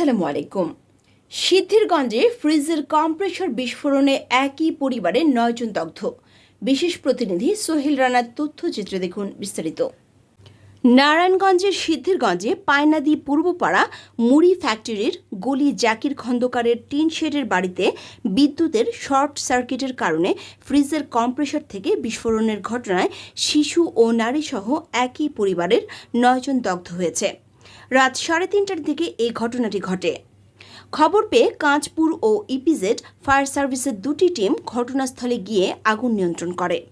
আসসালামু আলাইকুম। সিদ্ধিরগঞ্জে ফ্রিজের কম্প্রেসর বিস্ফোরণে একই পরিবারের নয়জন দগ্ধ। বিশেষ প্রতিনিধি সোহেল রানার তথ্যচিত্রে দেখুন বিস্তারিত। নারায়ণগঞ্জের সিদ্ধিরগঞ্জে পায়নাদি পূর্বপাড়া মুড়ি ফ্যাক্টরির গলি জাকির খন্দকারের টিন শেডের বাড়িতে বিদ্যুতের শর্ট সার্কিটের কারণে ফ্রিজের কম্প্রেসর থেকে বিস্ফোরণের ঘটনায় শিশু ও নারীসহ একই পরিবারের নয়জন দগ্ধ হয়েছে। রাত সাড়ে তিনটার দিকে এই ঘটনাটি ঘটে। খবর পেয়ে কাঁচপুর ও ইপিজেড ফায়ার সার্ভিসের দুটি টিম ঘটনাস্থলে গিয়ে আগুন নিয়ন্ত্রণ করে।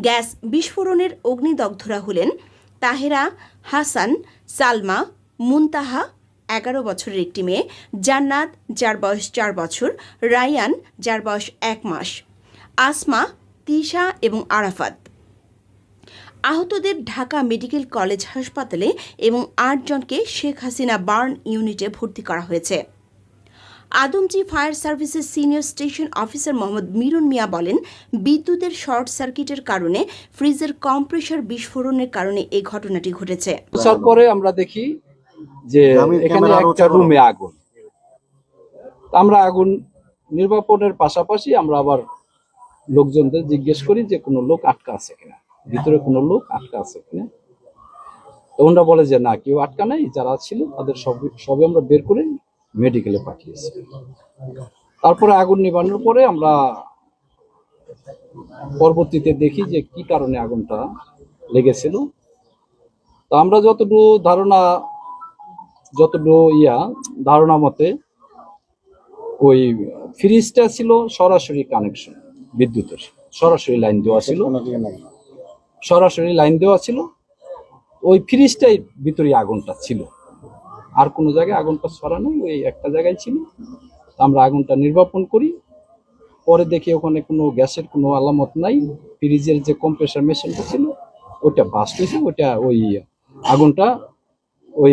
গ্যাস বিস্ফোরণের অগ্নিদগ্ধরা হলেন তাহেরা হাসান, সালমা, মুনতাহা, এগারো বছরের একটি মেয়ে, জান্নাত, যার বয়স চার বছর, রায়ান, যার বয়স এক মাস, আসমা, তিশা এবং আরাফাত। আহতদের ঢাকা মেডিকেল কলেজ হাসপাতালে এবং আটজনকে শেখ হাসিনা বার্ন ইউনিটে ভর্তি করা হয়েছে। আদমজি ফায়ার সার্ভিসের senior station officer Mohammad Mirun Miya বলেন বিদ্যুতের শর্ট সার্কিটের কারণে ফ্রিজের কম্প্রেসর বিস্ফোরণের কারণে এই ঘটনাটি ঘটেছে। পৌঁছার পরে আমরা দেখি যে এখানে একটা রুমে আগুন। আমরা আগুন নির্বাপনের পাশাপাশি আমরা আবার লোকজনদের জিজ্ঞেস করি যে কোনো লোক আটকা আছে কিনা। ভিতরে কোনো লোক আটকা আছে তো ওনারা বলে যে, না, কেউ আটকা নাই, যারা ছিল তাদের সব আমরা বের করে মেডিকেলে পাঠিয়েছি। তারপরে আগুন নিবানোর পরে আমরা পরবর্তীতে দেখি যে কি কারণে আগুনটা লেগেছিল। তো আমরা যতটুকু ধারণা, যতটুকু ইয়া, ধারণা মতে ওই ফ্রিজটা ছিল সরাসরি কানেকশন বিদ্যুতের, সরাসরি লাইন দেওয়া ছিল। সরাসরি লাইন দেওয়া ছিল। ওই ফ্রিজটাই ভিতরে আগুনটা ছিল। আর কোনো জায়গায় আগুনটা ছড়া নেই, ওই একটা জায়গায় ছিল। আমরা আগুনটা নির্বাপন করি। পরে দেখি ওখানে কোনো গ্যাসের কোনো আলামত নাই। ফ্রিজের যে কম্প্রেসার মেশিনটা ছিল ওটা বাস্ট হয়েছে। ওটা ওই আগুনটা ওই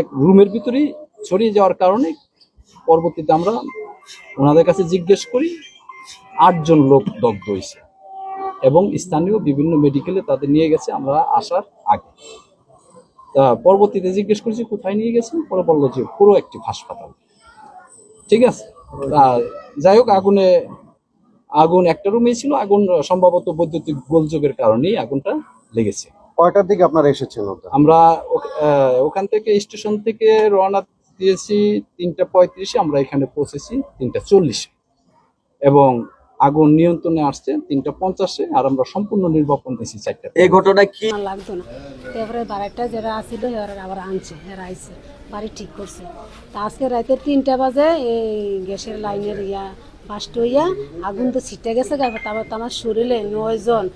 এক রুমের ভিতরেই ছড়িয়ে যাওয়ার কারণে পরবর্তীতে আমরা ওনাদের কাছে জিজ্ঞেস করি, আটজন লোক দগ্ধ হয়েছে। এবং স্থানীয় বিভিন্ন মেডিকেলে তাদের নিয়ে গেছে আমরা আসার আগে। তা পরবর্তীতে জিজ্ঞেস করছি কোথায় নিয়ে গেছেন? পরে বলল যে পুরো একটি হাসপাতাল। ঠিক আছে? যাই হোক আগুনে আগুন একটা রুমেই ছিল আগুন সম্ভবত বৈদ্যুতিক গোলযোগের কারণেই আগুনটা লেগেছে। কয়টার দিকে আপনারা এসেছেন আমরা ওখান থেকে স্টেশন থেকে রওনা দিয়েছি তিনটা পঁয়ত্রিশে আমরা এখানে পৌঁছেছি তিনটা চল্লিশে। এবং আগুন নিয়ন্ত্রণে আসছে তিনটা পঞ্চাশে আর আমরা সম্পূর্ণ নির্বাপন দিয়েছি চারটা এই ঘটনা কি লাগতো না। তারপরে বাড়িটা যারা আসছিল এরা আবার আনছে এরা আইছে বাড়ি ঠিক করছে। তা আজকে রাতে তিনটা বাজে এই গ্যাসের লাইনের ইয়া ফার্স্ট হইয়া আগুন তো ছিটে গেছে তারপর তো আমার শরীরে নয়জন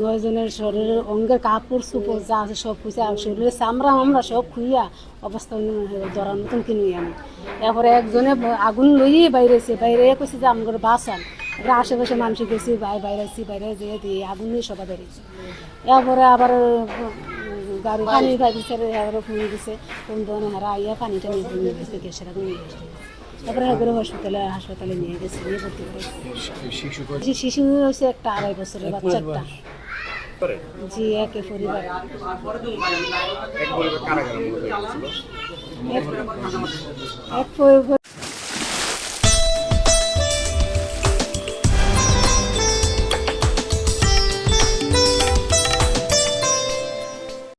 নয়জনের শরীরের অঙ্গের কাপড় চুপড় যা আছে সব খুঁজে আর শরীরের চামড়া মামড়া সব খুঁইয়া অবস্থা ধরার মতন কিনি আমি। তারপরে একজনে আগুন লইয়ে বাইরেছে বাইরে কইছে যে আমার বাসান এবার আশেপাশে মানুষ গেছি বাইরে বাইরেছি বাইরে যেয়ে দিয়ে আগুন নিয়ে সবাই বেরিয়েছে এরপরে আবার গাড়ি পানি পাইছে এবারে ফোন দিছে ফোন দেওয়া হারা আইয়া পানিটা নিয়ে নিয়ে গেছে গ্যাসের আগুন নিয়ে গেছে। তারপরে এগুলো হসপিটালে হাসপাতালে নিয়ে গেছে নিয়ে ভর্তি করে শিশু হয়েছে একটা আড়াই বছরের বাচ্চা একটা জি একে পরিবার। এক- এক পরি-